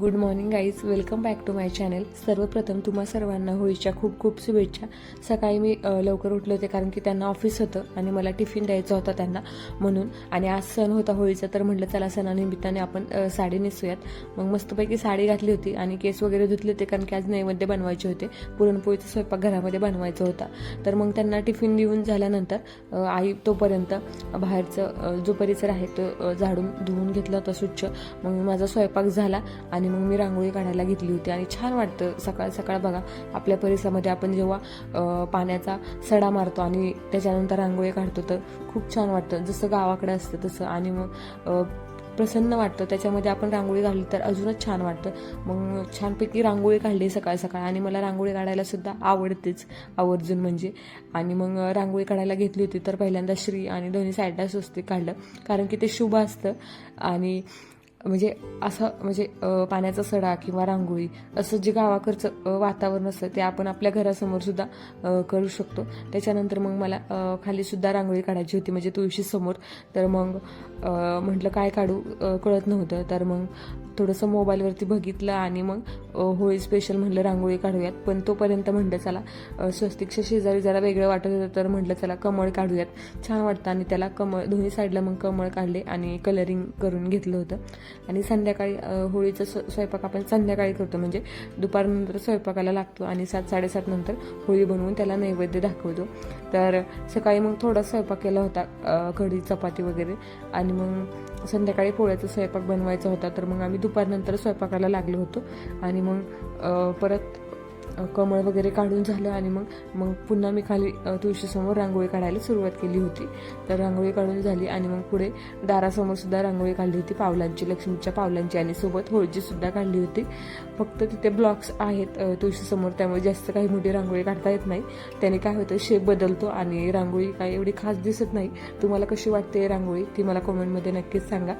Good morning guys welcome back to my channel सर्वप्रथम तुम्हा सर्वांना होळीच्या खूप खूप शुभेच्छा. सकाळी मी लवकर उठले होते कारण की त्यांना ऑफिस होतं आणि मला टिफिन द्यायचा होता त्यांना म्हणून. आणि आज सण होता होळीचा तर म्हटलं चला सणानिमित्ताने आपण साडी नेसूयात. मग मस्तपैकी साडी घातली होती आणि केस वगैरे धुतले होते कारण की आज नैवेद्य बनवायचे होते. पुरणपोळीचा स्वयंपाक घरामध्ये बनवायचा होता. तर मग त्यांना टिफिन देऊन झाल्यानंतर आई तोपर्यंत बाहेरचं जो परिसर आहे तो झाडून धुवून घेतला होता स्वच्छ. मग माझा स्वयंपाक झाला आणि मग मी रांगोळी काढायला घेतली होती आणि छान वाटतं सकाळ सकाळ बघा आपल्या परिसरामध्ये आपण जेव्हा पाण्याचा सडा मारतो आणि त्याच्यानंतर रांगोळी काढतो तर खूप छान वाटतं. जसं गावाकडे असतं तसं. आणि मग प्रसन्न वाटतं. त्याच्यामध्ये आपण रांगोळी काढली तर अजूनच छान वाटतं. मग छानपैकी रांगोळी काढली सकाळ सकाळ. आणि मला रांगोळी काढायला सुद्धा आवडतेच. आवर्जून म्हणजे. आणि मग रांगोळी काढायला घेतली होती तर पहिल्यांदा श्री आणि दोन्ही साईडला स्वस्तिक काढलं. कारण की ते शुभ असतं. आणि म्हणजे असं म्हणजे पाण्याचा सडा किंवा रांगोळी असं जे गावाकडचं वातावरण असतं ते आपण आपल्या घरासमोर सुद्धा करू शकतो. त्याच्यानंतर मग मला खाली सुद्धा रांगोळी काढायची होती म्हणजे तुळशीसमोर. तर मग म्हटलं काय काढू कळत नव्हतं. तर मग थोडंसं मोबाईलवरती बघितलं आणि मग होळी स्पेशल म्हटलं रांगोळी काढूयात. पण तोपर्यंत म्हटलं चला स्वस्तिकच्या शेजारी जरा वेगळं वाटत होतं तर म्हटलं चला कमळ काढूयात. छान वाटतं आणि त्याला कमळ दोन्ही साईडला मग कमळ काढले आणि कलरिंग करून घेतलं होतं. आणि संध्याकाळी होळीचा स्वयंपाक आपण संध्याकाळी करतो. म्हणजे दुपारनंतर स्वयंपाकाला लागतो आणि सात साडेसात नंतर होळी बनवून त्याला नैवेद्य दाखवतो. तर सकाळी मग थोडा स्वयंपाक केला होता कढी चपाती वगैरे. आणि आणि मग संध्याकाळी पोळ्याचा स्वयंपाक बनवायचा होता तर मग आम्ही दुपारनंतर स्वयंपाकाला लागलो होतो. आणि मग परत कमळ वगैरे काढून झालं आणि मग मग पुन्हा मी खाली तुळशीसमोर रांगोळी काढायला सुरुवात केली होती. तर रांगोळी काढून झाली आणि मग पुढे दारासमोर सुद्धा रांगोळी काढली होती. पावलांची लक्ष्मीच्या पावलांची आणि सोबत होळीची सुद्धा काढली होती. फक्त तिथे ब्लॉक्स आहेत तुळशीसमोर. त्यामुळे जास्त काही मोठी रांगोळी काढता येत नाही. त्याने काय होतं शेप बदलतो आणि रांगोळी काय एवढी खास दिसत नाही. तुम्हाला कशी वाटते रांगोळी? ती मला कमेंटमध्ये नक्कीच सांगा.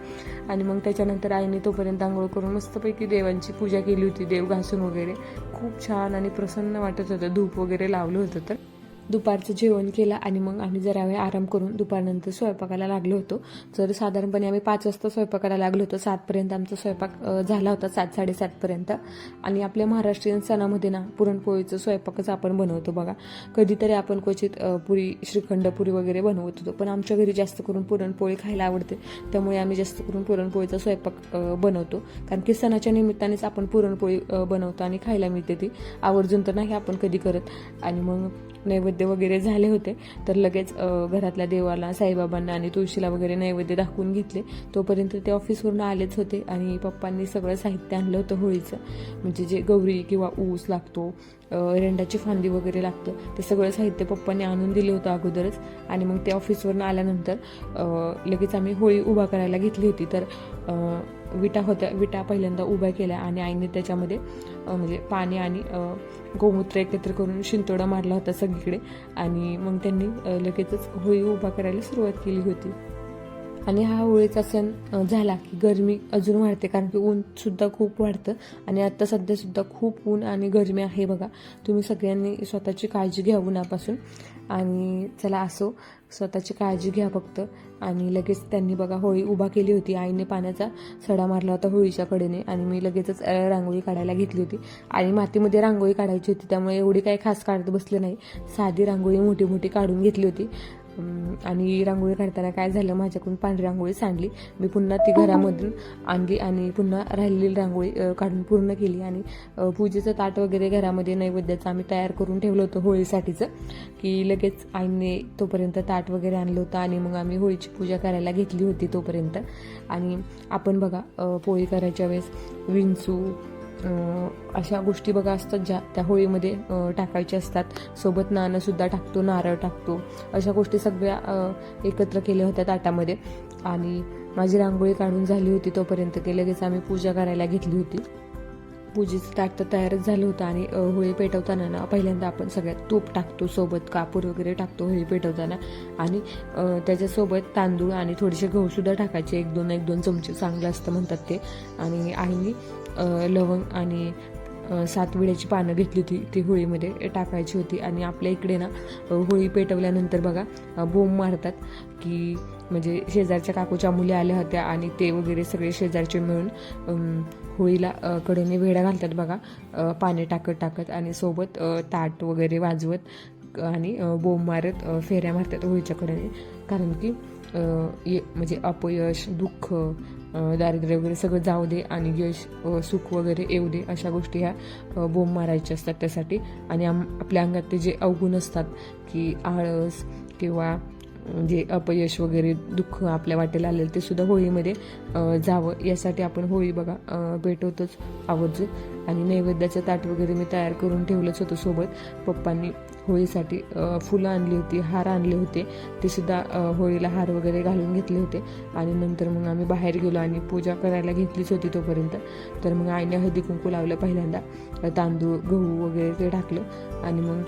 आणि मग त्याच्यानंतर आईने तोपर्यंत आंघोळ करून मस्तपैकी देवांची पूजा केली होती. देव घासून वगैरे. खूप छान आणि प्रसन्न वाटत होतं. धूप वगैरे लावलं होतं तर. दुपारचं जेवण केलं आणि मग आम्ही जरा वेळ आराम करून दुपारनंतर स्वयंपाकाला लागलो होतो. तर साधारणपणे आम्ही पाच वाजता स्वयंपाकाला लागलो होतो. सातपर्यंत आमचा स्वयंपाक झाला होता सात साडेसातपर्यंत आणि आपल्या महाराष्ट्रीयन सणामध्ये ना पुरणपोळीचं स्वयंपाकच आपण बनवतो बघा. कधीतरी आपण क्वचित पुरी श्रीखंड पुरी वगैरे बनवत होतो. पण आमच्या घरी जास्त करून पुरणपोळी खायला आवडते. त्यामुळे आम्ही जास्त करून पुरणपोळीचा स्वयंपाक बनवतो. कारण की सणाच्या निमित्तानेच आपण पुरणपोळी बनवतो आणि खायला मिळते ती. आवर्जून तर नाही आपण कधी करत. आणि मग नैवेद्य वगैरे झाले होते तर लगेच घरातल्या देवाला साईबाबांना आणि तुळशीला वगैरे नैवेद्य दाखवून घेतले. तोपर्यंत ते ऑफिसवरून आलेच होते आणि पप्पांनी सगळं साहित्य आणलं होतं होळीचं. म्हणजे जे गौरी किंवा ऊस लागतो रेंडाची फांदी वगैरे लागतं ते सगळं साहित्य पप्पांनी आणून दिलं होतं अगोदरच. आणि मग ते ऑफिसवरून आल्यानंतर लगेच आम्ही होळी उभा करायला घेतली होती. तर विटा होत्या विटा पहिल्यांदा उभ्या केल्या आणि आईने त्याच्यामध्ये म्हणजे पाणी आणि गोमूत्र एकत्र करून शिंतोडा मारला होता सगळीकडे. आणि मग त्यांनी लगेचच होळी उभा करायला सुरुवात केली होती. आणि हा होळीचा सण झाला की गरमी अजून वाढते कारण की ऊनसुद्धा खूप वाढतं आणि आत्ता सध्यासुद्धा खूप ऊन आणि गरमी आहे बघा. तुम्ही सगळ्यांनी स्वतःची काळजी घ्या उन्हापासून आणि चला असो स्वतःची काळजी घ्या फक्त आणि लगेच त्यांनी बघा होळी उभा केली होती. आईने पाण्याचा सडा मारला होता होळीच्या कडेने आणि मी लगेचच रांगोळी काढायला घेतली होती. आणि मातीमध्ये रांगोळी काढायची होती त्यामुळे एवढी काही खास काढत बसले नाही. साधी रांगोळी मोठी मोठी काढून घेतली होती. आणि रांगोळी काढताना काय झालं माझ्याकडून पांढरी रांगोळी सांडली. मी पुन्हा ती घरामधून आणली आणि पुन्हा राहिलेली रांगोळी काढून पूर्ण केली. आणि पूजेचं ताट वगैरे घरामध्ये नैवेद्याचं आम्ही तयार करून ठेवलं होतं होळीसाठीचं की लगेच आईने तोपर्यंत ताट वगैरे आणलं होतं आणि मग आम्ही होळीची पूजा करायला घेतली होती तोपर्यंत. आणि आपण बघा पोळी करायच्या वेळेस विंचू अशा गोष्टी बघा असतात ज्या त्या होळीमध्ये टाकायच्या असतात. सोबत नाणंसुद्धा टाकतो नारळ टाकतो. अशा गोष्टी सगळ्या एकत्र केल्या होत्या ताटामध्ये. आणि माझी रांगोळी काढून झाली होती तोपर्यंत ते लगेच आम्ही पूजा करायला घेतली होती. पूजेचं ताट तर तयारच झालं होतं आणि होळी पेटवताना ना पहिल्यांदा आपण सगळ्यात तूप टाकतो सोबत कापूर वगैरे टाकतो होळी पेटवताना. आणि त्याच्यासोबत तांदूळ आणि थोडेसे गहूसुद्धा टाकायचे. एक दोन एक दोन चमचे चांगलं असतं म्हणतात ते. आणि आईने लवंग आणि सात विड्याची पानं घेतली होती ती होळीमध्ये टाकायची होती. आणि आपल्या इकडे ना होळी पेटवल्यानंतर बघा बोंब मारतात की म्हणजे शेजारच्या काकूच्या मुली आल्या होत्या आणि ते वगैरे सगळे शेजारचे मिळून होळीला कडेने वेढा घालतात बघा पाणी टाकत टाकत आणि सोबत ताट वगैरे वाजवत आणि बोंब मारत फेऱ्या मारतात होळीच्या कडेने. कारण की ये- म्हणजे अपयश दुःख दारिद्र्य वगैरे सगळं जाऊ दे आणि यश सुख वगैरे येऊ दे अशा गोष्टी ह्या बोंब मारायच्या असतात त्यासाठी. आणि आम आपल्या अंगात ते जे अवगुण असतात की आळस किंवा जे अपयश वगैरे दुःख आपल्या वाटेला आलेलं ते सुद्धा होळीमध्ये जावं. यासाठी आपण होळी बघा अ, पेटवतोच आवर्जून. आणि नैवेद्याचं ताट वगैरे मी तयार करून ठेवलंच होतं सोबत. पप्पांनी होळीसाठी फुलं आणली होती हार आणले होते. ते सुद्धा होळीला हार वगैरे घालून घेतले होते. आणि नंतर मग आम्ही बाहेर गेलो आणि पूजा करायला घेतलीच होती तोपर्यंत. तर मग आईने हळदी कुंकू लावलं पहिल्यांदा. तांदूळ गहू वगैरे ते टाकलं. आणि मग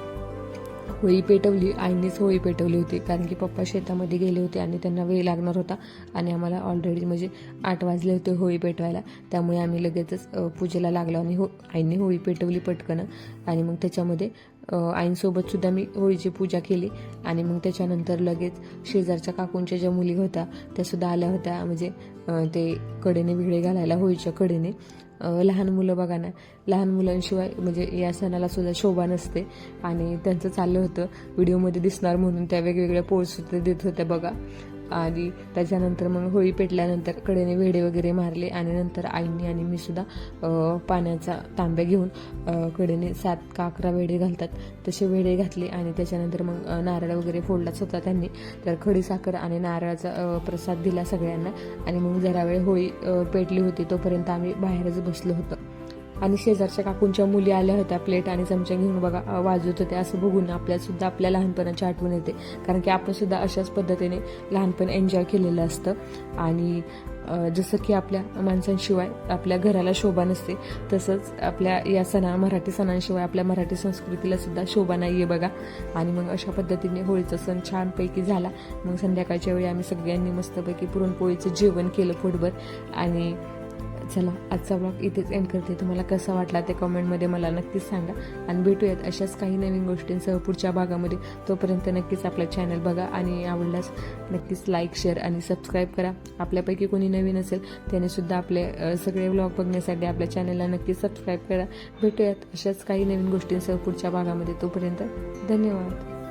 होळी पेटवली. आईनेच होळी पेटवली होती. कारण की पप्पा शेतामध्ये गेले होते आणि त्यांना वेळ लागणार होता. आणि आम्हाला ऑलरेडी म्हणजे आठ वाजले होते होळी पेटवायला. त्यामुळे आम्ही लगेचच पूजेला लागलो आणि हो आईने होळी पेटवली पटकन. आणि मग त्याच्यामध्ये आईंसोबतसुद्धा आईंसोबत सुद्धा मी होळीची पूजा केली. आणि मग त्याच्यानंतर लगेच शेजारच्या काकूंच्या ज्या मुली होत्या त्या सुद्धा आल्या होत्या. म्हणजे ते कडेने विळे घालायला होळीच्या कडेने. लहान मुलं बघा ना लहान मुलांशिवाय म्हणजे या सणाला सुद्धा शोभा नसते. आणि त्यांचं चाललं होतं व्हिडिओमध्ये दिसणार म्हणून त्या वेगवेगळ्या पोळसुद्धा देत होत्या बघा. आणि त्याच्यानंतर मग होळी पेटल्यानंतर कडेने वेडे वगैरे मारले आणि नंतर आईंनी आणि मी सुद्धा पाण्याचा तांब्या घेऊन कडेने सात का अकरा वेडे घालतात. तसे वेडे घातले आणि त्याच्यानंतर मग नारळ वगैरे फोडलाच होता त्यांनी. तर खडीसाखर आणि नारळाचा प्रसाद दिला सगळ्यांना. आणि मग जरा वेळ होळी पेटली होती तोपर्यंत आम्ही बाहेरच बसलो होतो. आणि शेजारच्या काकूंच्या मुली आल्या होत्या प्लेट आणि चमचे घेऊन बघा वाजवत होत्या असं बघून आपल्याला सुद्धा आपल्या लहानपणाची आठवण येते. कारण की आपण सुद्धा अशाच पद्धतीने लहानपण एन्जॉय केलेलं असतं. आणि जसं की आपल्या माणसांशिवाय आपल्या घराला शोभा नसते तसंच आपल्या या सणा मराठी सणांशिवाय आपल्या मराठी संस्कृतीला सुद्धा शोभा नाही आहे बघा. आणि मग अशा पद्धतीने होळीचा सण छानपैकी झाला. मग संध्याकाळच्या वेळी आम्ही सगळ्यांनी मस्तपैकी पुरणपोळीचं जेवण केलं पोटभर. आणि चला आजचा ब्लॉग इथेच एंड करते. तुम्हाला कसा वाटला ते कमेंटमध्ये मला नक्कीच सांगा. आणि भेटूयात अशाच काही नवीन गोष्टींसह पुढच्या भागामध्ये. तोपर्यंत नक्कीच आपला चॅनल बघा आणि आवडल्यास नक्कीच लाईक शेअर आणि सबस्क्राईब करा. आपल्यापैकी कोणी नवीन असेल त्याने सुद्धा आपले सगळे ब्लॉग बघण्यासाठी आपल्या चॅनलला नक्कीच सबस्क्राईब करा. भेटूयात अशाच काही नवीन गोष्टींसह पुढच्या भागामध्ये. तोपर्यंत धन्यवाद.